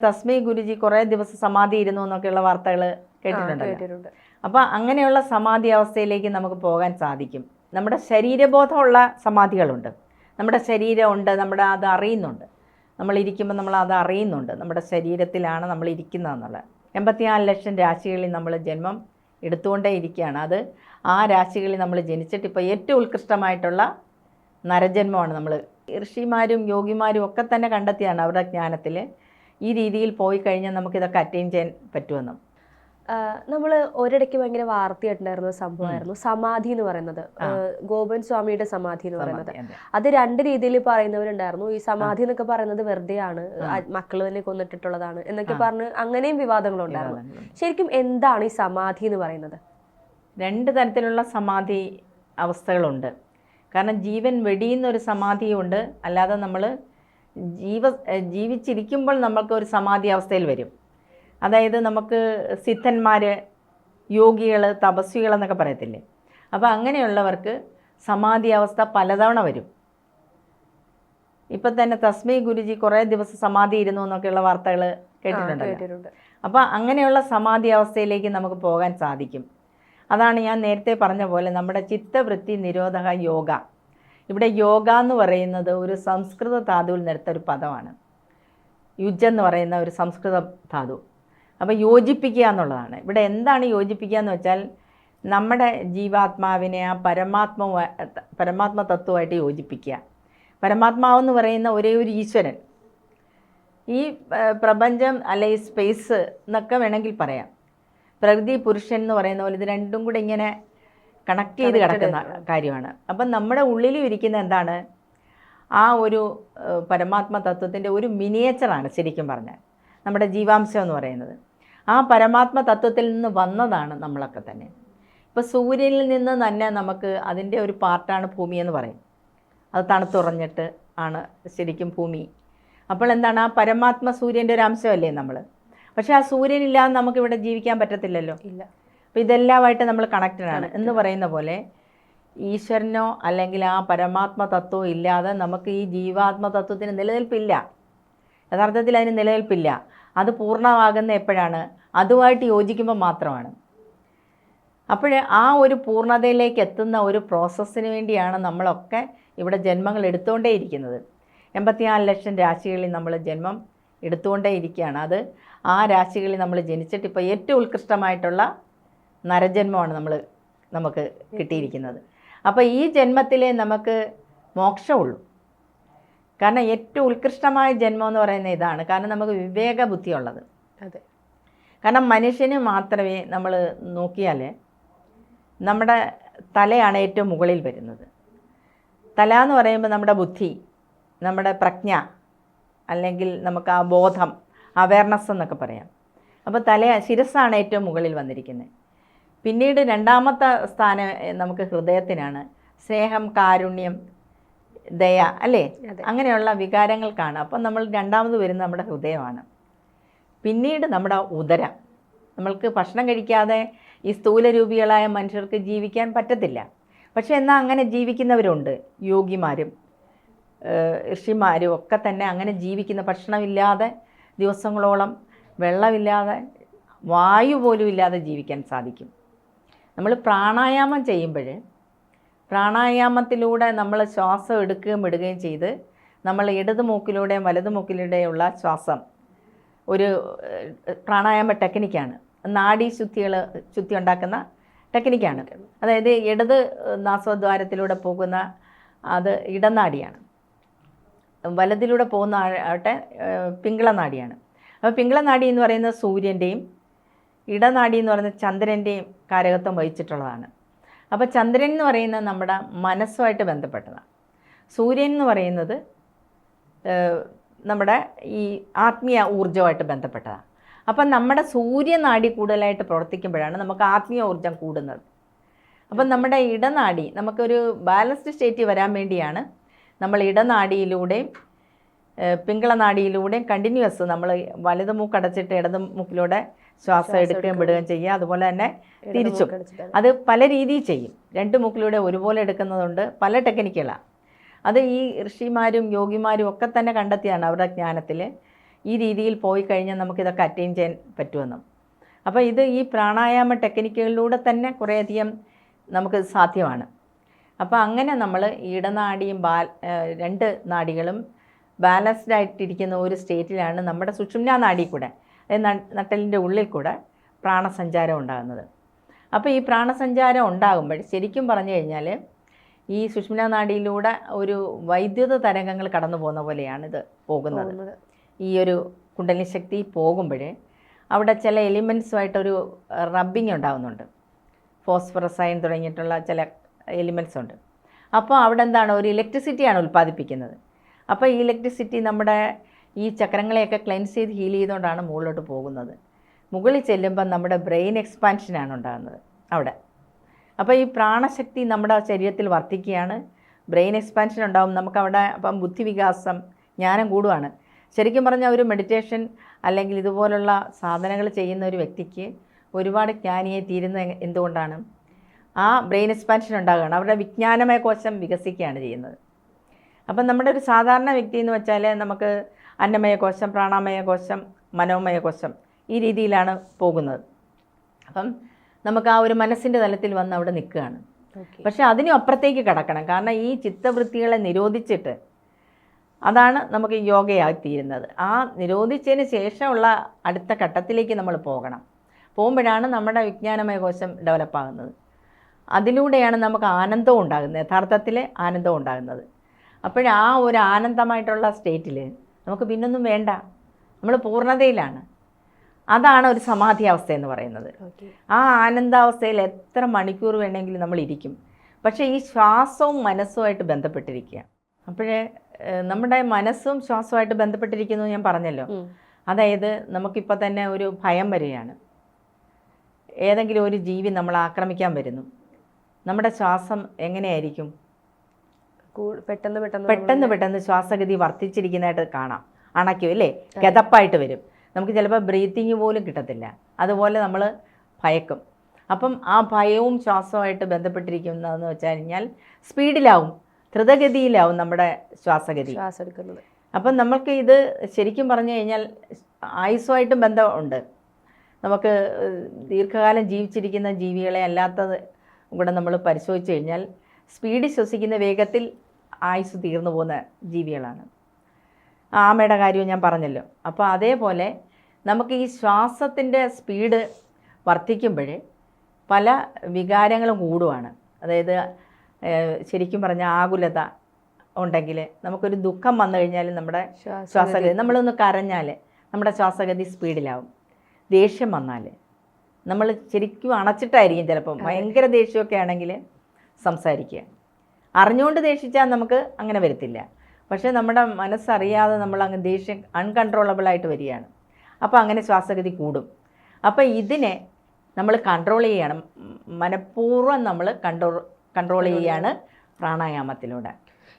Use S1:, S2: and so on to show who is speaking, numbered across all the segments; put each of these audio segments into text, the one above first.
S1: തസ്മൈ ഗുരുജി കുറേ ദിവസം സമാധി ഇരുന്നു എന്നൊക്കെയുള്ള വാർത്തകൾ
S2: കേട്ടിട്ടുണ്ട്.
S1: അപ്പോൾ അങ്ങനെയുള്ള സമാധി അവസ്ഥയിലേക്ക് നമുക്ക് പോകാൻ സാധിക്കും. നമ്മുടെ ശരീരബോധമുള്ള സമാധികളുണ്ട്. നമ്മുടെ ശരീരമുണ്ട് നമ്മുടെ അത് അറിയുന്നുണ്ട്. നമ്മൾ ഇരിക്കുമ്പോൾ നമ്മൾ അത് അറിയുന്നുണ്ട്. നമ്മുടെ ശരീരത്തിലാണ് നമ്മൾ ഇരിക്കുന്നതെന്നുള്ളത്. എൺപത്തിനാല് ലക്ഷം രാശികളിൽ നമ്മൾ ജന്മം എടുത്തുകൊണ്ടേ ഇരിക്കുകയാണ്. അത് ആ രാശികളിൽ നമ്മൾ ജനിച്ചിട്ട് ഇപ്പോൾ ഏറ്റവും ഉത്കൃഷ്ടമായിട്ടുള്ള നരജന്മമാണ് നമ്മൾ. ഋഷിമാരും യോഗിമാരും ഒക്കെ തന്നെ കണ്ടെത്തിയാണ് അവരുടെ ജ്ഞാനത്തിൽ ഈ രീതിയിൽ പോയി കഴിഞ്ഞാൽ നമുക്ക് ഇതൊക്കെ അറ്റൈൻ ചെയ്യാൻ പറ്റുമെന്നും.
S2: നമ്മൾ ഒരിടയ്ക്ക് ഭയങ്കര വാർത്തയായിട്ടുണ്ടായിരുന്ന സംഭവമായിരുന്നു. സമാധി എന്ന് പറയുന്നത്. ഗോപൻ സ്വാമിയുടെ സമാധി എന്ന് പറയുന്നത്.
S1: അത്.
S2: രണ്ട് രീതിയിൽ പറയുന്നവരുണ്ടായിരുന്നു. ഈ സമാധി എന്നൊക്കെ പറയുന്നത് വെറുതെയാണ്. മക്കൾ തന്നെ കൊന്നിട്ടിട്ടുള്ളതാണ് എന്നൊക്കെ. പറഞ്ഞ് അങ്ങനെയും വിവാദങ്ങളുണ്ടായിരുന്നു ശരിക്കും എന്താണ് ഈ സമാധി എന്ന് പറയുന്നത്?
S1: രണ്ട് തരത്തിലുള്ള സമാധി അവസ്ഥകളുണ്ട്. കാരണം ജീവൻ വെടിയുന്ന ഒരു സമാധിയുണ്ട്. അല്ലാതെ നമ്മൾ ജീവ ജീവിച്ചിരിക്കുമ്പോൾ നമ്മൾക്ക് ഒരു സമാധി അവസ്ഥയിൽ വരും. അതായത് നമുക്ക് സിദ്ധന്മാർ യോഗികൾ തപസ്വികൾ എന്നൊക്കെ പറയത്തില്ലേ? അപ്പോൾ അങ്ങനെയുള്ളവർക്ക് സമാധി അവസ്ഥ പലതവണ വരും. ഇപ്പം തന്നെ തസ്മൈ ഗുരുജി കുറേ ദിവസം സമാധി ഇരുന്നു എന്നൊക്കെയുള്ള വാർത്തകൾ
S2: കേട്ടിട്ടുണ്ട്.
S1: അപ്പോൾ അങ്ങനെയുള്ള സമാധി അവസ്ഥയിലേക്ക് നമുക്ക് പോകാൻ സാധിക്കും. അതാണ് ഞാൻ നേരത്തെ പറഞ്ഞ പോലെ നമ്മുടെ ചിത്തവൃത്തി നിരോധക യോഗ. ഇവിടെ യോഗ എന്ന് പറയുന്നത് ഒരു സംസ്കൃത ധാതുവിൽ നിന്നെടുത്ത ഒരു പദമാണ്. യുജ് എന്ന് പറയുന്ന ഒരു സംസ്കൃത ധാതു. അപ്പോൾ യോജിപ്പിക്കുക എന്നുള്ളതാണ്. ഇവിടെ എന്താണ് യോജിപ്പിക്കുക എന്ന് വെച്ചാൽ നമ്മുടെ ജീവാത്മാവിനെ ആ പരമാത്മ പരമാത്മ തത്വമായിട്ട് യോജിപ്പിക്കുക. പരമാത്മാവെന്ന് പറയുന്ന ഒരേ ഒരു ഈശ്വരൻ. ഈ പ്രപഞ്ചം അല്ലെങ്കിൽ സ്പേസ് എന്നൊക്കെ വേണമെങ്കിൽ പറയാം. പ്രകൃതി പുരുഷൻ എന്ന് പറയുന്ന പോലെ ഇത് രണ്ടും കൂടെ ഇങ്ങനെ കണക്ട് ചെയ്ത് കിടക്കുന്ന കാര്യമാണ്. അപ്പം നമ്മുടെ ഉള്ളിലും ഇരിക്കുന്ന എന്താണ്? ആ ഒരു പരമാത്മ തത്വത്തിന്റെ ഒരു മിനിയേച്ചറാണ് ശരിക്കും പറഞ്ഞാൽ. നമ്മുടെ ജീവാംശം എന്ന് പറയുന്നത്. ആ പരമാത്മ തത്വത്തിൽ നിന്ന് വന്നതാണ് നമ്മളൊക്കെ തന്നെ. ഇപ്പോൾ സൂര്യനിൽ നിന്ന് തന്നെ നമുക്ക് അതിന്റെ ഒരു പാർട്ടാണ് ഭൂമി എന്ന് പറയും. അത് തണുത്തുറഞ്ഞിട്ട് ആണ് ശരിക്കും ഭൂമി. അപ്പോൾ എന്താണ്? ആ പരമാത്മ സൂര്യന്റെ ഒരു അംശമല്ലേ നമ്മൾ പക്ഷേ ആ സൂര്യനില്ലാതെ നമുക്കിവിടെ ജീവിക്കാൻ പറ്റത്തില്ലല്ലോ.
S2: ഇല്ല.
S1: അപ്പോൾ ഇതെല്ലാമായിട്ട് നമ്മൾ കണക്റ്റഡ് ആണ്. എന്ന് പറയുന്ന പോലെ ഈശ്വരനോ അല്ലെങ്കിൽ ആ പരമാത്മ തത്വമോ ഇല്ലാതെ നമുക്ക് ഈ ജീവാത്മ തത്വത്തിന് നിലനിൽപ്പില്ല. യഥാർത്ഥത്തിൽ അതിന് നിലനിൽപ്പില്ല. അത് പൂർണമാകുന്ന എപ്പോഴാണ്? അതുമായിട്ട് യോജിക്കുമ്പോൾ മാത്രമാണ്. അപ്പോൾ ആ ഒരു പൂർണതയിലേക്ക് എത്തുന്ന ഒരു പ്രോസസ്സിന് വേണ്ടിയാണ് നമ്മളൊക്കെ ഇവിടെ ജന്മങ്ങൾ എടുത്തുകൊണ്ടേ ഇരിക്കുന്നത്. എൺപത്തിനാല് ലക്ഷം രാശികളിൽ നമ്മൾ ജന്മം എടുത്തുകൊണ്ടേ ഇരിക്കുകയാണ്. അത് ആ രാശികളിൽ നമ്മൾ ജനിച്ചിട്ട് ഇപ്പോൾ ഏറ്റവും ഉത്കൃഷ്ടമായിട്ടുള്ള നരജന്മമാണ് നമ്മൾ നമുക്ക് കിട്ടിയിരിക്കുന്നത്. അപ്പോൾ ഈ ജന്മത്തിലേ നമുക്ക് മോക്ഷമുള്ളൂ കാരണം ഏറ്റവും ഉത്കൃഷ്ടമായ ജന്മം എന്ന് പറയുന്നത് ഇതാണ്. കാരണം നമുക്ക് വിവേക ബുദ്ധിയുള്ളത്.
S2: അതെ.
S1: കാരണം മനുഷ്യന് മാത്രമേ നമ്മൾ നോക്കിയാൽ നമ്മുടെ തലയാണ് ഏറ്റവും മുകളിൽ വരുന്നത്. തല എന്ന് പറയുമ്പോൾ നമ്മുടെ ബുദ്ധി നമ്മുടെ പ്രജ്ഞ അല്ലെങ്കിൽ നമുക്ക് ആ ബോധം അവയർനെസ് എന്നൊക്കെ പറയാം. അപ്പോൾ തല ശിരസ്സാണ് ഏറ്റവും മുകളിൽ വന്നിരിക്കുന്നത് പിന്നീട് രണ്ടാമത്തെ സ്ഥാനം നമുക്ക് ഹൃദയത്തിനാണ്. സ്നേഹം കാരുണ്യം ദയ അല്ലേ. അങ്ങനെയുള്ള വികാരങ്ങൾക്കാണ് അപ്പം നമ്മൾ രണ്ടാമത് വരുന്നത് നമ്മുടെ ഹൃദയമാണ്. പിന്നീട് നമ്മുടെ ഉദരം. നമ്മൾക്ക് ഭക്ഷണം കഴിക്കാതെ ഈ സ്ഥൂലരൂപികളായ മനുഷ്യർക്ക് ജീവിക്കാൻ പറ്റത്തില്ല. പക്ഷെ എന്നാൽ അങ്ങനെ ജീവിക്കുന്നവരുണ്ട്. യോഗിമാരും ഋഷിമാരും ഒക്കെ തന്നെ അങ്ങനെ ജീവിക്കുന്ന ഭക്ഷണമില്ലാതെ ദിവസങ്ങളോളം വെള്ളമില്ലാതെ വായു പോലും ഇല്ലാതെ ജീവിക്കാൻ സാധിക്കും. നമ്മൾ പ്രാണായാമം ചെയ്യുമ്പോൾ പ്രാണായാമത്തിലൂടെ നമ്മൾ ശ്വാസം എടുക്കുകയും വിടുകയും ചെയ്ത് നമ്മൾ ഇടത് മൂക്കിലൂടെയും വലത് മൂക്കിലൂടെയുള്ള ശ്വാസം ഒരു പ്രാണായാമ ടെക്നിക്കാണ്. നാഡീശുദ്ധികൾ ശുദ്ധി ഉണ്ടാക്കുന്ന ടെക്നിക്കാണ്. അതായത് ഇടത് നാസോദ്വാരത്തിലൂടെ പോകുന്ന അത് ഇടനാടിയാണ്. വലതിലൂടെ പോകുന്ന ആട്ടെ പിങ്കളനാടിയാണ്. അപ്പോൾ പിങ്കളനാടി എന്ന് പറയുന്നത് സൂര്യന്റെയും ഇടനാടി എന്ന് പറയുന്നത് ചന്ദ്രന്റെയും കാരകത്വം വഹിച്ചിട്ടുള്ളതാണ്. അപ്പോൾ ചന്ദ്രൻ എന്ന് പറയുന്നത് നമ്മുടെ മനസ്സുമായിട്ട് ബന്ധപ്പെട്ടതാണ്. സൂര്യൻ എന്ന് പറയുന്നത് നമ്മുടെ ഈ ആത്മീയ ഊർജമായിട്ട് ബന്ധപ്പെട്ടതാണ്. അപ്പം നമ്മുടെ സൂര്യനാടി കൂടുതലായിട്ട് പ്രവർത്തിക്കുമ്പോഴാണ് നമുക്ക് ആത്മീയ ഊർജം കൂടുന്നത്. അപ്പം നമ്മുടെ ഇടനാടി നമുക്കൊരു ബാലൻസ്ഡ് സ്റ്റേറ്റ് വരാൻ വേണ്ടിയാണ് നമ്മൾ ഇടനാടിയിലൂടെയും പിങ്കളനാടിയിലൂടെയും കണ്ടിന്യൂസ് നമ്മൾ വലത് മൂക്കടച്ചിട്ട് ഇടത് മൂക്കിലൂടെ ശ്വാസം എടുക്കുകയും വിടുകയും ചെയ്യുക. അതുപോലെ തന്നെ തിരിച്ചും. അത് പല രീതിയിൽ ചെയ്യും. രണ്ട് മൂക്കിലൂടെ ഒരുപോലെ എടുക്കുന്നതുണ്ട് പല ടെക്നിക്കുകളാണ് അത് ഈ ഋഷിമാരും യോഗിമാരും ഒക്കെ തന്നെ കണ്ടെത്തിയാണ് അവരുടെ ജ്ഞാനത്തിൽ ഈ രീതിയിൽ പോയി കഴിഞ്ഞാൽ നമുക്കിതൊക്കെ അറ്റൈൻ ചെയ്യാൻ പറ്റുമെന്നും. അപ്പോൾ ഇത് ഈ പ്രാണായാമ ടെക്നിക്കുകളിലൂടെ തന്നെ കുറേയധികം നമുക്ക് സാധ്യമാണ്. അപ്പോൾ അങ്ങനെ നമ്മൾ ഇടനാടിയും ബാൽ രണ്ട് നാടികളും ബാലൻസ്ഡ് ആയിട്ടിരിക്കുന്ന ഒരു സ്റ്റേറ്റിലാണ് നമ്മുടെ സുഷുമ്ന നാടി കൂടെ നട്ടലിന്റെ ഉള്ളിൽ കൂടെ പ്രാണസഞ്ചാരം ഉണ്ടാകുന്നത്. അപ്പോൾ ഈ പ്രാണസഞ്ചാരം ഉണ്ടാകുമ്പോൾ ശരിക്കും പറഞ്ഞു കഴിഞ്ഞാൽ ഈ സുഷ്മിന നാടിയിലൂടെ ഒരു വൈദ്യുത തരംഗങ്ങൾ കടന്നു പോകുന്ന പോലെയാണിത് പോകുന്നത്. ഈ ഒരു കുണ്ടലിനി ശക്തി പോകുമ്പോൾ അവിടെ ചില എലിമെൻസുമായിട്ടൊരു റബ്ബിങ് ഉണ്ടാകുന്നുണ്ട് ഫോസ്ഫറസ് അയൺ തുടങ്ങിയിട്ടുള്ള ചില എലിമെൻസ് ഉണ്ട്. അപ്പോൾ അവിടെ എന്താണ്? ഒരു ഇലക്ട്രിസിറ്റിയാണ് ഉൽപ്പാദിപ്പിക്കുന്നത്. അപ്പോൾ ഈ ഇലക്ട്രിസിറ്റി നമ്മുടെ ഈ ചക്രങ്ങളെയൊക്കെ ക്ലെൻസ് ചെയ്ത് ഹീൽ ചെയ്തുകൊണ്ടാണ് മുകളിലോട്ട് പോകുന്നത്. മുകളിൽ ചെല്ലുമ്പോൾ നമ്മുടെ ബ്രെയിൻ എക്സ്പാൻഷനാണ് ഉണ്ടാകുന്നത് അവിടെ. അപ്പോൾ ഈ പ്രാണശക്തി നമ്മുടെ ശരീരത്തിൽ വർദ്ധിക്കുകയാണ്. ബ്രെയിൻ എക്സ്പാൻഷൻ ഉണ്ടാകും നമുക്കവിടെ അപ്പം ബുദ്ധിവികാസം ജ്ഞാനം കൂടുവാണ്. ശരിക്കും പറഞ്ഞാൽ ഒരു മെഡിറ്റേഷൻ അല്ലെങ്കിൽ ഇതുപോലുള്ള സാധനങ്ങൾ ചെയ്യുന്ന ഒരു വ്യക്തിക്ക് ഒരുപാട് ജ്ഞാനിയെ തീരുന്ന എന്തുകൊണ്ടാണ്? ആ ബ്രെയിൻ എക്സ്പാൻഷൻ ഉണ്ടാകുകയാണ്. അവരുടെ വിജ്ഞാനമായ കോശം വികസിക്കുകയാണ് ചെയ്യുന്നത്. അപ്പം നമ്മുടെ ഒരു സാധാരണ വ്യക്തി എന്ന് വെച്ചാൽ നമുക്ക് അന്നമയ കോശം പ്രാണാമയ കോശം മനോമയ കോശം ഈ രീതിയിലാണ് പോകുന്നത്. അപ്പം നമുക്ക് ആ ഒരു മനസ്സിന്റെ തലത്തിൽ വന്ന് അവിടെ നിൽക്കുകയാണ്. പക്ഷെ അതിനും അപ്പുറത്തേക്ക് കടക്കണം. കാരണം ഈ ചിത്തവൃത്തികളെ നിരോധിച്ചിട്ട് അതാണ് നമുക്ക് യോഗയായി തീരുന്നത് ആ നിരോധിച്ചതിന് ശേഷമുള്ള അടുത്ത ഘട്ടത്തിലേക്ക് നമ്മൾ പോകണം. പോകുമ്പോഴാണ് നമ്മുടെ വിജ്ഞാനമയ കോശം ഡെവലപ്പാകുന്നത്. അതിലൂടെയാണ് നമുക്ക് ആനന്ദവും ഉണ്ടാകുന്നത്. യഥാർത്ഥത്തിൽ ആനന്ദം ഉണ്ടാകുന്നത്. അപ്പോഴാ ഒരു ആനന്ദമായിട്ടുള്ള സ്റ്റേറ്റിൽ നമുക്ക് പിന്നൊന്നും വേണ്ട. നമ്മൾ പൂർണതയിലാണ്. അതാണ് ഒരു സമാധി അവസ്ഥ എന്ന് പറയുന്നത്. ആ ആനന്ദാവസ്ഥയിൽ എത്ര മണിക്കൂർ വേണമെങ്കിലും നമ്മൾ ഇരിക്കും. പക്ഷേ ഈ ശ്വാസവും മനസ്സുമായിട്ട് ബന്ധപ്പെട്ടിരിക്കുക. അപ്പോഴേ നമ്മുടെ മനസ്സും ശ്വാസവുമായിട്ട് ബന്ധപ്പെട്ടിരിക്കുന്നു ഞാൻ പറഞ്ഞല്ലോ. അതായത് നമുക്കിപ്പോൾ തന്നെ ഒരു ഭയം വരികയാണ്. ഏതെങ്കിലും ഒരു ജീവി നമ്മൾ ആക്രമിക്കാൻ വരുന്നു. നമ്മുടെ ശ്വാസം എങ്ങനെയായിരിക്കും?
S2: പെട്ടെന്ന് പെട്ടെന്ന്
S1: പെട്ടെന്ന് പെട്ടെന്ന് ശ്വാസഗതി വർദ്ധിച്ചിരിക്കുന്നതായിട്ട് കാണാം. അണയ്ക്കും അല്ലേ? കിതപ്പായിട്ട് വരും. നമുക്ക് ചിലപ്പോൾ ബ്രീത്തിങ് പോലും കിട്ടത്തില്ല. അതുപോലെ നമ്മൾ ഭയക്കും. അപ്പം ആ ഭയവും ശ്വാസവുമായിട്ട് ബന്ധപ്പെട്ടിരിക്കുന്നതെന്ന് വെച്ച് കഴിഞ്ഞാൽ സ്പീഡിലാവും ധ്രുതഗതിയിലാവും നമ്മുടെ ശ്വാസഗതി.
S2: ശ്വാസം എടുക്കുന്നത്
S1: അപ്പം നമുക്ക് ഇത് ശരിക്കും പറഞ്ഞു കഴിഞ്ഞാൽ ആയുസ്സുമായിട്ടും ബന്ധമുണ്ട്. നമുക്ക് ദീർഘകാലം ജീവിച്ചിരിക്കുന്ന ജീവികളെ അല്ലാത്തത് കൂടെ നമ്മൾ പരിശോധിച്ച് കഴിഞ്ഞാൽ സ്പീഡ് ശ്വസിക്കുന്ന വേഗത്തിൽ ആയുസ് തീർന്നു പോകുന്ന ജീവികളാണ്. ആമയുടെ കാര്യവും ഞാൻ പറഞ്ഞല്ലോ. അപ്പോൾ അതേപോലെ നമുക്ക് ഈ ശ്വാസത്തിന്റെ സ്പീഡ് വർദ്ധിക്കുമ്പോൾ പല വികാരങ്ങളും കൂടുവാണ്. അതായത് ശരിക്കും പറഞ്ഞാൽ ആകുലത ഉണ്ടെങ്കിൽ നമുക്കൊരു ദുഃഖം വന്നു കഴിഞ്ഞാൽ നമ്മുടെ ശ്വാസഗതി. നമ്മളൊന്ന് കരഞ്ഞാൽ നമ്മുടെ ശ്വാസഗതി സ്പീഡിലാവും ദേഷ്യം വന്നാൽ നമ്മൾ ശരിക്കും അണച്ചിട്ടായിരിക്കും ചിലപ്പം. ഭയങ്കര ദേഷ്യമൊക്കെ ആണെങ്കിൽ സംസാരിക്കുക. അറിഞ്ഞുകൊണ്ട് ദേഷിച്ചാൽ നമുക്ക് അങ്ങനെ വരത്തില്ല. പക്ഷേ നമ്മുടെ മനസ്സറിയാതെ നമ്മൾ അങ്ങ് ദേഷ്യം അൺകൺട്രോളബിളായിട്ട് വരികയാണ്. അപ്പോൾ അങ്ങനെ ശ്വാസഗതി കൂടും. അപ്പോൾ ഇതിനെ നമ്മൾ കൺട്രോൾ ചെയ്യണം. മനഃപൂർവം നമ്മൾ കൺട്രോൾ കൺട്രോൾ ചെയ്യാണ് പ്രാണായാമത്തിലൂടെ.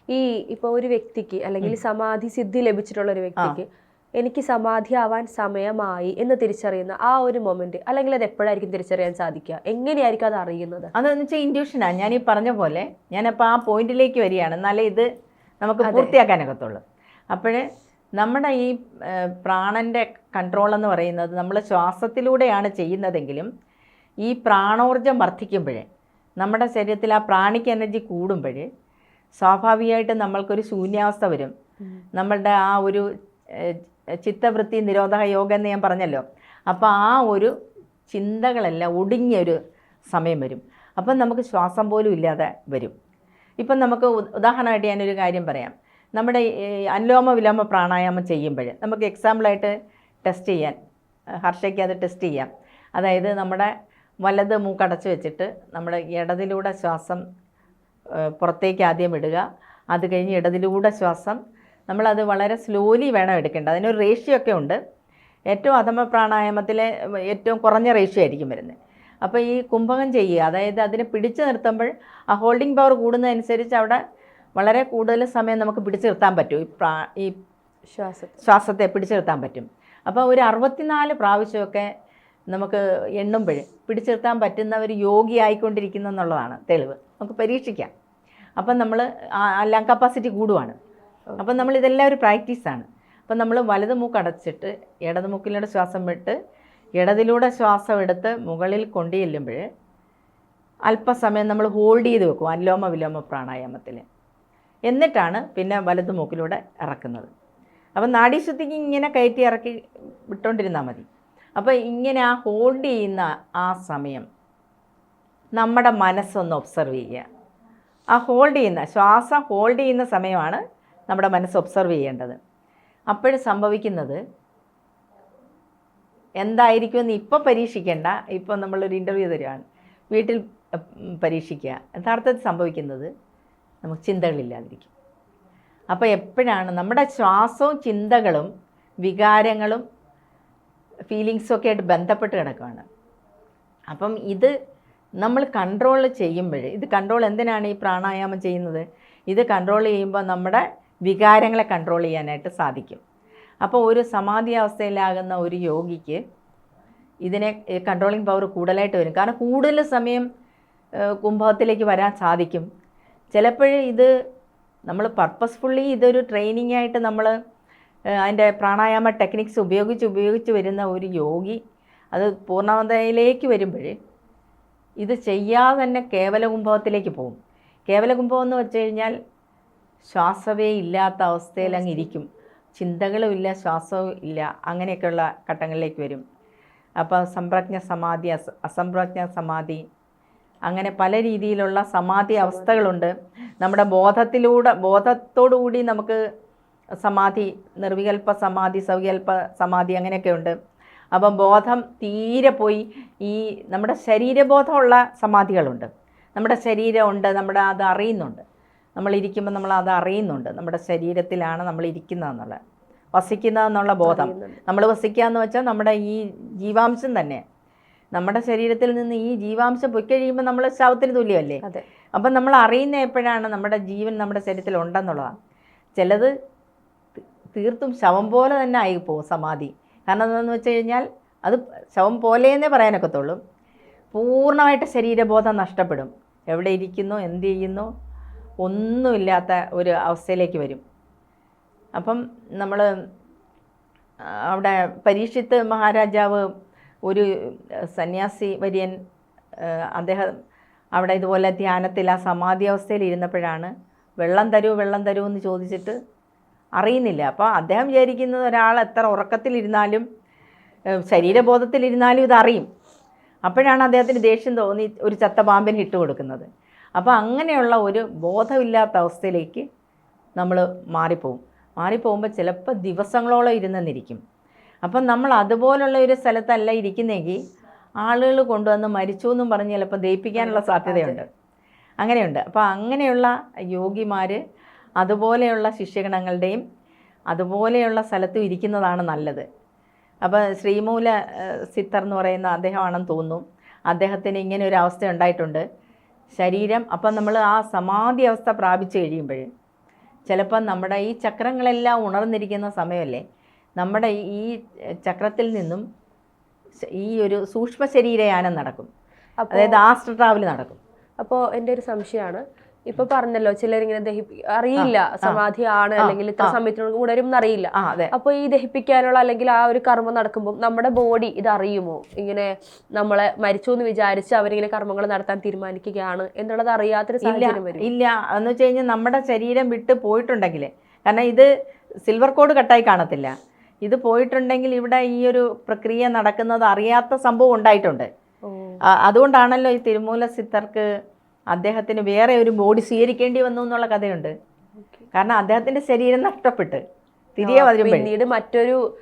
S2: ഈ ഇപ്പോൾ ഒരു വ്യക്തിക്ക് അല്ലെങ്കിൽ സമാധി സിദ്ധി ലഭിച്ചിട്ടുള്ള ഒരു വ്യക്തിക്ക് എനിക്ക് സമാധി ആവാൻ സമയമായി എന്ന് തിരിച്ചറിയുന്ന ആ ഒരു മൊമെന്റ് അല്ലെങ്കിൽ അത് എപ്പോഴായിരിക്കും തിരിച്ചറിയാൻ സാധിക്കുക? എങ്ങനെയായിരിക്കും അത് അറിയുന്നത്?
S1: അതെന്ന് വെച്ചാൽ ഇൻഡ്യൂഷനാണ് ഞാൻ ഈ പറഞ്ഞ പോലെ ഞാനപ്പോൾ ആ പോയിന്റിലേക്ക് വരികയാണ്. എന്നാലേ ഇത് നമുക്ക് പൂർത്തിയാക്കാനൊക്കത്തുള്ളു അപ്പോൾ നമ്മുടെ ഈ പ്രാണന്റെ പ്രാണന്റെ കൺട്രോൾ എന്ന് പറയുന്നത് നമ്മൾ ശ്വാസത്തിലൂടെയാണ് ചെയ്യുന്നതെങ്കിലും ഈ പ്രാണോർജം വർദ്ധിക്കുമ്പോഴേ നമ്മുടെ ശരീരത്തിൽ ആ പ്രാണിക് എനർജി കൂടുമ്പോൾ സ്വാഭാവികമായിട്ട് നമ്മൾക്കൊരു ശൂന്യാവസ്ഥ വരും. നമ്മളുടെ ആ ഒരു ചിത്തവൃത്തി നിരോധക യോഗ എന്ന് ഞാൻ പറഞ്ഞല്ലോ. അപ്പോൾ ആ ഒരു ചിന്തകളെല്ലാം ഒടുങ്ങിയൊരു സമയം വരും. അപ്പം നമുക്ക് ശ്വാസം പോലും ഇല്ലാതെ വരും. ഇപ്പം നമുക്ക് ഉദാഹരണമായിട്ട് ഞാനൊരു കാര്യം പറയാം. നമ്മുടെ അനുലോമ വിലോമ പ്രാണായാമം ചെയ്യുമ്പോൾ നമുക്ക് എക്സാമ്പിളായിട്ട് ടെസ്റ്റ് ചെയ്യാൻ ഹർഷയ്ക്ക് അത് ടെസ്റ്റ് ചെയ്യാം. അതായത് നമ്മുടെ വലത് മൂക്കടച്ച് വെച്ചിട്ട് നമ്മുടെ ഇടതിലൂടെ ശ്വാസം പുറത്തേക്ക് ആദ്യം ഇടുക. അത് കഴിഞ്ഞ് ഇടതിലൂടെ ശ്വാസം നമ്മളത് വളരെ സ്ലോലി വേണം എടുക്കേണ്ടത്. അതിനൊരു റേഷ്യോ ഒക്കെ ഉണ്ട്. ഏറ്റവും അധമ പ്രാണായാമത്തിലെ ഏറ്റവും കുറഞ്ഞ റേഷ്യോ ആയിരിക്കും വരുന്നത്. അപ്പോൾ ഈ കുംഭകം ചെയ്യുക അതായത് അതിനെ പിടിച്ചു നിർത്തുമ്പോൾ ആ ഹോൾഡിംഗ് പവർ കൂടുന്നതനുസരിച്ച് അവിടെ വളരെ കൂടുതൽ സമയം നമുക്ക് പിടിച്ചു നിർത്താൻ പറ്റും. ഈ പ്രാ ഈ
S2: ശ്വാസം
S1: ശ്വാസത്തെ പിടിച്ചു നിർത്താൻ പറ്റും. അപ്പോൾ ഒരു അറുപത്തിനാല് പ്രാവശ്യമൊക്കെ നമുക്ക് എണ്ണുമ്പോൾ പിടിച്ചു നിർത്താൻ പറ്റുന്ന ഒരു യോഗി ആയിക്കൊണ്ടിരിക്കുന്നു എന്നുള്ളതാണ് തെളിവ്. നമുക്ക് പരീക്ഷിക്കാം. അപ്പം നമ്മൾ ആ എല്ലാം കപ്പാസിറ്റി കൂടുവാണ്. അപ്പം നമ്മൾ ഇതെല്ലാം ഒരു പ്രാക്ടീസാണ്. അപ്പം നമ്മൾ വലത് മൂക്ക് അടച്ചിട്ട് ഇടത് മൂക്കിലൂടെ ശ്വാസം വിട്ട് ഇടതിലൂടെ ശ്വാസം എടുത്ത് മുകളിൽ കൊണ്ടു ചെല്ലുമ്പോൾ അല്പസമയം നമ്മൾ ഹോൾഡ് ചെയ്ത് വെക്കും അല്ലോമ വിലോമ പ്രാണായാമത്തിൽ. എന്നിട്ടാണ് പിന്നെ വലത് മൂക്കിലൂടെ ഇറക്കുന്നത്. അപ്പം നാഡീശുദ്ധിക്ക് ഇങ്ങനെ കയറ്റി ഇറക്കി വിട്ടോണ്ടിരുന്നാൽ മതി. അപ്പോൾ ഇങ്ങനെ ആ ഹോൾഡ് ചെയ്യുന്ന ആ സമയം നമ്മുടെ മനസ്സൊന്ന് ഒബ്സർവ് ചെയ്യുക. ആ ഹോൾഡ് ചെയ്യുന്ന ശ്വാസം ഹോൾഡ് ചെയ്യുന്ന സമയമാണ് നമ്മുടെ മനസ്സ് ഒബ്സർവ് ചെയ്യേണ്ടത്. അപ്പോൾ സംഭവിക്കുന്നത് എന്തായിരിക്കും എന്ന് ഇപ്പോൾ പരീക്ഷിക്കേണ്ട. ഇപ്പോൾ നമ്മളൊരു ഇന്റർവ്യൂ തരുവാണ്. വീട്ടിൽ പരീക്ഷിക്കുക. യഥാർത്ഥത്തിൽ സംഭവിക്കുന്നത് നമുക്ക് ചിന്തകളില്ലാതിരിക്കും. അപ്പോൾ എപ്പോഴാണ് നമ്മുടെ ശ്വാസവും ചിന്തകളും വികാരങ്ങളും ഫീലിങ്സും ഒക്കെ ആയിട്ട് ബന്ധപ്പെട്ട് കിടക്കുകയാണ് അപ്പം ഇത് നമ്മൾ കൺട്രോൾ ചെയ്യുമ്പോൾ ഇത് കൺട്രോൾ എന്തിനാണ് ഈ പ്രാണായാമം ചെയ്യുന്നത്? ഇത് കൺട്രോൾ ചെയ്യുമ്പോൾ നമ്മുടെ വികാരങ്ങളെ കൺട്രോൾ ചെയ്യാനായിട്ട് സാധിക്കും. അപ്പോൾ ഒരു സമാധി അവസ്ഥയിലാകുന്ന ഒരു യോഗിക്ക് ഇതിനെ കൺട്രോളിങ് പവർ കൂടുതലായിട്ട് വരും. കാരണം കൂടുതൽ സമയം കുംഭത്തിലേക്ക് വരാൻ സാധിക്കും. ചിലപ്പോൾ ഇത് നമ്മൾ പർപ്പസ്ഫുള്ളി ഇതൊരു ട്രെയിനിങ് ആയിട്ട് നമ്മൾ അതിന്റെ പ്രാണായാമ ടെക്നിക്സ് ഉപയോഗിച്ച് ഉപയോഗിച്ച് വരുന്ന ഒരു യോഗി അത് പൂർണതയിലേക്ക് വരുമ്പോൾ ഇത് ചെയ്യാതെ തന്നെ കേവല കുംഭവത്തിലേക്ക് പോകും. കേവല കുംഭവം എന്ന് വെച്ച് കഴിഞ്ഞാൽ ശ്വാസവേ ഇല്ലാത്ത അവസ്ഥയിൽ അങ്ങ് ഇരിക്കും. ചിന്തകളും ഇല്ല ശ്വാസവും ഇല്ല. അങ്ങനെയൊക്കെയുള്ള ഘട്ടങ്ങളിലേക്ക് വരും. അപ്പോൾ സംപ്രജ്ഞ സമാധി അസ അസംപ്രജ്ഞ സമാധി. അങ്ങനെ പല രീതിയിലുള്ള സമാധി അവസ്ഥകളുണ്ട്. നമ്മുടെ ബോധത്തിലൂടെ ബോധത്തോടുകൂടി നമുക്ക് സമാധി നിർവികൽപ്പ സമാധി സവികൽപ്പ സമാധി അങ്ങനെയൊക്കെ ഉണ്ട്. അപ്പം ബോധം തീരെ പോയി ഈ നമ്മുടെ ശരീരബോധമുള്ള സമാധികളുണ്ട്. നമ്മുടെ ശരീരമുണ്ട് നമ്മുടെ അത് അറിയുന്നുണ്ട്. നമ്മൾ ഇരിക്കുമ്പോൾ നമ്മൾ അത് അറിയുന്നുണ്ട്. നമ്മുടെ ശരീരത്തിലാണ് നമ്മൾ ഇരിക്കുന്നതെന്നുള്ളത്. വസിക്കുന്നതെന്നുള്ള ബോധം. നമ്മൾ വസിക്കുക എന്ന് വെച്ചാൽ നമ്മുടെ ഈ ജീവാംശം തന്നെ. നമ്മുടെ ശരീരത്തിൽ നിന്ന് ഈ ജീവാംശം പൊയ്ക്ക് കഴിയുമ്പോൾ നമ്മൾ ശവത്തിന് തുല്യമല്ലേ? അപ്പം നമ്മൾ അറിയുന്ന എപ്പോഴാണ് നമ്മുടെ ജീവൻ നമ്മുടെ ശരീരത്തിൽ ഉണ്ടെന്നുള്ളതാണ്. ചിലത് തീർത്തും ശവം പോലെ തന്നെ ആയി പോകും സമാധി. കാരണം എന്താണെന്ന് വെച്ച് കഴിഞ്ഞാൽ അത് ശവം പോലെയെന്നേ പറയാനൊക്കത്തുള്ളൂ. പൂർണമായിട്ട് ശരീരബോധം നഷ്ടപ്പെടും. എവിടെ ഇരിക്കുന്നു എന്ത് ചെയ്യുന്നു? ഒന്നുമില്ലാത്ത ഒരു അവസ്ഥയിലേക്ക് വരും. അപ്പം നമ്മൾ അവിടെ പരീക്ഷിത്ത് മഹാരാജാവ് ഒരു സന്യാസി വര്യൻ അദ്ദേഹം അവിടെ ഇതുപോലെ ധ്യാനത്തിൽ ആ സമാധി അവസ്ഥയിൽ ഇരുന്നപ്പോഴാണ് വെള്ളം തരൂ വെള്ളം തരൂ എന്ന് ചോദിച്ചിട്ട് അറിയുന്നില്ല. അപ്പോൾ അദ്ദേഹം വിചാരിക്കുന്നത് ഒരാൾ എത്ര ഉറക്കത്തിലിരുന്നാലും ശരീരബോധത്തിലിരുന്നാലും ഇതറിയും. അപ്പോഴാണ് അദ്ദേഹത്തിന് ദേഷ്യം തോന്നി ഒരു ചത്ത പാമ്പിന് ഇട്ട് കൊടുക്കുന്നത്. അപ്പോൾ അങ്ങനെയുള്ള ഒരു ബോധമില്ലാത്ത അവസ്ഥയിലേക്ക് നമ്മൾ മാറിപ്പോവും. മാറിപ്പോകുമ്പോൾ ചിലപ്പോൾ ദിവസങ്ങളോളം ഇരുന്നെന്നിരിക്കും അപ്പം നമ്മൾ അതുപോലുള്ള ഒരു സ്ഥലത്തല്ല ഇരിക്കുന്നെങ്കിൽ ആളുകൾ കൊണ്ടുവന്ന് മരിച്ചു എന്നും പറഞ്ഞ് ചിലപ്പോൾ ദയിപ്പിക്കാനുള്ള സാധ്യതയുണ്ട്. അങ്ങനെയുണ്ട്. അപ്പോൾ അങ്ങനെയുള്ള യോഗിമാർ അതുപോലെയുള്ള ശിഷ്യഗണങ്ങളുടെയും അതുപോലെയുള്ള സ്ഥലത്തും ഇരിക്കുന്നതാണ് നല്ലത്. അപ്പോൾ ശ്രീമൂല സിത്തർ എന്ന് പറയുന്ന അദ്ദേഹമാണെന്ന് തോന്നുന്നു. അദ്ദേഹത്തിന് ഇങ്ങനെ ഒരു അവസ്ഥ ഉണ്ടായിട്ടുണ്ട്. ശരീരം അപ്പം നമ്മൾ ആ സമാധി അവസ്ഥ പ്രാപിച്ചു കഴിയുമ്പോൾ ചിലപ്പം നമ്മുടെ ഈ ചക്രങ്ങളെല്ലാം ഉണർന്നിരിക്കുന്ന സമയമല്ലേ? നമ്മുടെ ഈ ചക്രത്തിൽ നിന്നും ഈ ഒരു സൂക്ഷ്മ ശരീരയാനം നടക്കും അതായത് ആസ്ട്ര ട്രാവൽ നടക്കും.
S2: അപ്പോൾ എന്റെ ഒരു സംശയമാണ്. ഇപ്പൊ പറഞ്ഞല്ലോ ചിലരിങ്ങനെ ദഹിപ്പി അറിയില്ല സമാധി ആണ് അല്ലെങ്കിൽ ഇത്ര സമയത്തിനോട് ഉണരും എന്നറിയില്ല അപ്പൊ ഈ ദഹിപ്പിക്കാനുള്ള അല്ലെങ്കിൽ ആ ഒരു കർമ്മം നടക്കുമ്പോൾ നമ്മുടെ ബോഡി ഇത് അറിയുമോ ഇങ്ങനെ നമ്മളെ മരിച്ചു എന്ന് വിചാരിച്ച് അവരിങ്ങനെ കർമ്മങ്ങൾ നടത്താൻ തീരുമാനിക്കുകയാണ് എന്നുള്ളത് അറിയാത്തൊരു സാഹചര്യം വരും.
S1: ഇല്ല. എന്ന് വെച്ച് കഴിഞ്ഞാൽ നമ്മുടെ ശരീരം വിട്ട് പോയിട്ടുണ്ടെങ്കിൽ കാരണം ഇത് സിൽവർ കോഡ് കട്ടായി കാണത്തില്ല. ഇത് പോയിട്ടുണ്ടെങ്കിൽ ഇവിടെ ഈ ഒരു പ്രക്രിയ നടക്കുന്നത് അറിയാത്ത സംഭവം ഉണ്ടായിട്ടുണ്ട്. അതുകൊണ്ടാണല്ലോ ഈ തിരുമൂല സിദ്ധർക്ക് അദ്ദേഹത്തിന് വേറെ ഒരു ബോഡി സ്വീകരിക്കേണ്ടി വന്നു എന്നുള്ള കഥയുണ്ട്. കാരണം അദ്ദേഹത്തിന്റെ ശരീരം നഷ്ടപ്പെട്ട്. തിരികെ വരുമ്പോൾ
S2: പിന്നീട് മറ്റൊരു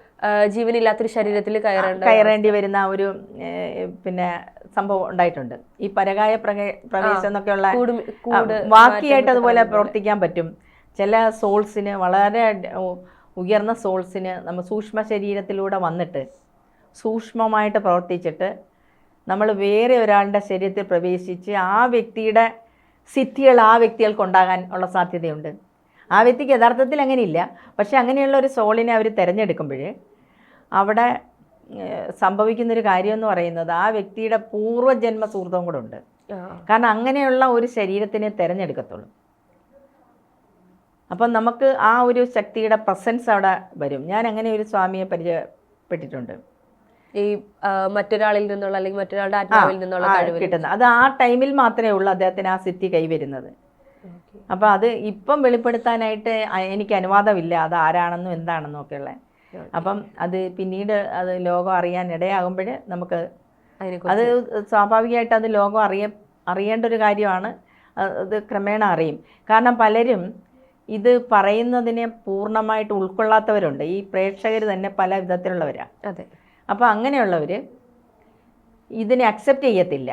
S2: ജീവനില്ലാത്തൊരു ശരീരത്തിൽ കയറേണ്ട
S1: കയറേണ്ടി വരുന്ന ഒരു പിന്നെ സംഭവം ഉണ്ടായിട്ടുണ്ട്. ഈ പരകായ പ്രകേ- പ്രവേശം എന്നൊക്കെയുള്ള ബാക്കിയായിട്ട് അതുപോലെ പ്രവർത്തിക്കാൻ പറ്റും. ചില സോൾസിന് വളരെ ഉയർന്ന സോൾസിന് നമ്മൾ സൂക്ഷ്മ ശരീരത്തിലൂടെ വന്നിട്ട് സൂക്ഷ്മമായിട്ട് പ്രവർത്തിച്ചിട്ട് നമ്മൾ വേറെ ഒരാളുടെ ശരീരത്തിൽ പ്രവേശിച്ച് ആ വ്യക്തിയുടെ സിദ്ധികൾ ആ വ്യക്തികൾക്ക് ഉണ്ടാകാൻ ഉള്ള സാധ്യതയുണ്ട്. ആ വ്യക്തിക്ക് യഥാർത്ഥത്തിൽ അങ്ങനെയില്ല. പക്ഷേ അങ്ങനെയുള്ള ഒരു സോളിനെ അവർ തിരഞ്ഞെടുക്കുമ്പോൾ അവിടെ സംഭവിക്കുന്നൊരു കാര്യം എന്ന് പറയുന്നത് ആ വ്യക്തിയുടെ പൂർവജന്മ സുഹൃത്തവും കൂടെ ഉണ്ട്. കാരണം അങ്ങനെയുള്ള ഒരു ശരീരത്തിനെ തിരഞ്ഞെടുക്കത്തുള്ളൂ. അപ്പം നമുക്ക് ആ ഒരു ശക്തിയുടെ പ്രസൻസ് അവിടെ വരും. ഞാൻ അങ്ങനെ ഒരു സ്വാമിയെ പരിചയപ്പെട്ടിട്ടുണ്ട്.
S2: ഈ മറ്റൊരാളിൽ നിന്നുള്ള അല്ലെങ്കിൽ മറ്റൊരാളുടെ ആത്മാവിൽ നിന്നുള്ള കഴിവ്
S1: കിട്ടുന്നത്. അത് ആ ടൈമിൽ മാത്രമേ ഉള്ളൂ അദ്ദേഹത്തിന് ആ സിദ്ധി കൈവരുന്നത്.
S2: അപ്പൊ
S1: അപ്പോൾ അത് ഇപ്പം വെളിപ്പെടുത്താനായിട്ട് എനിക്ക് അനുവാദമില്ല. അത് ആരാണെന്നും എന്താണെന്നും ഒക്കെ ഉള്ളത്. അപ്പം അത് പിന്നീട് അത് ലോകം അറിയാൻ ഇടയാകുമ്പോൾ നമുക്ക് അത് സ്വാഭാവികമായിട്ട് അത് ലോകം അറിയ അറിയേണ്ട ഒരു കാര്യമാണ്. അത് ക്രമേണ അറിയും. കാരണം പലരും ഇത് പറയുന്നതിനെ പൂർണമായിട്ട് ഉൾക്കൊള്ളാത്തവരുണ്ട്. ഈ പ്രേക്ഷകർ തന്നെ പല വിധത്തിലുള്ളവരാണ്
S2: അതെ.
S1: അപ്പോൾ അങ്ങനെയുള്ളവർ ഇതിനെ അക്സെപ്റ്റ് ചെയ്യത്തില്ല.